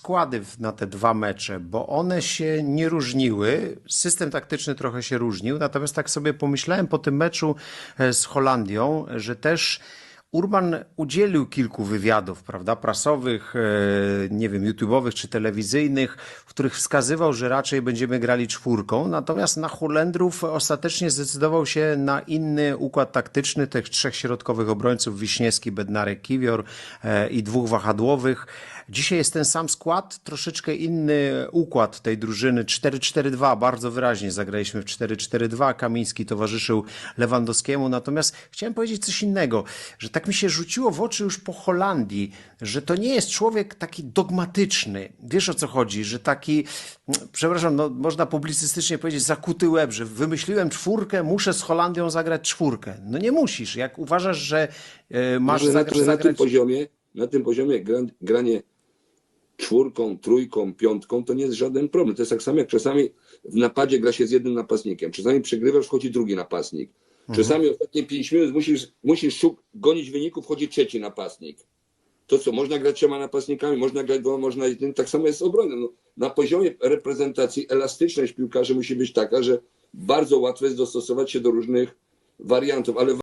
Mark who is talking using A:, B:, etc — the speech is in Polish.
A: składy na te dwa mecze, bo one się nie różniły. System taktyczny trochę się różnił, natomiast tak sobie pomyślałem po tym meczu e, z Holandią, że też Urban udzielił kilku wywiadów, prawda, prasowych, e, nie wiem, YouTube'owych czy telewizyjnych, w których wskazywał, że raczej będziemy grali czwórką, natomiast na Holendrów ostatecznie zdecydował się na inny układ taktyczny tych trzech środkowych obrońców, Wiśniewski, Bednarek, Kiwior e, i dwóch wahadłowych. Dzisiaj jest ten sam skład, troszeczkę inny układ tej drużyny. 4-4-2, bardzo wyraźnie zagraliśmy w 4-4-2. Kamiński towarzyszył Lewandowskiemu. Natomiast chciałem powiedzieć coś innego, że tak mi się rzuciło w oczy już po Holandii, że to nie jest człowiek taki dogmatyczny. Wiesz o co chodzi, że taki, przepraszam, no, można publicystycznie powiedzieć, zakuty łeb, że wymyśliłem czwórkę, muszę z Holandią zagrać czwórkę. No nie musisz. Jak uważasz, że e, masz
B: Może na,
A: zagrać,
B: że na tym poziomie, na tym poziomie gra, granie czwórką, trójką, piątką to nie jest żaden problem. To jest tak samo jak czasami w napadzie gra się z jednym napastnikiem. Czasami przegrywasz, wchodzi drugi napastnik. Czasami ostatnie pięć minut musisz, musisz szuk, gonić wyników, wchodzi trzeci napastnik. To co, można grać trzema napastnikami, można grać dwoma, można jednym, tak samo jest z obroną. No, na poziomie reprezentacji elastyczność piłkarzy musi być taka, że bardzo łatwo jest dostosować się do różnych wariantów, ale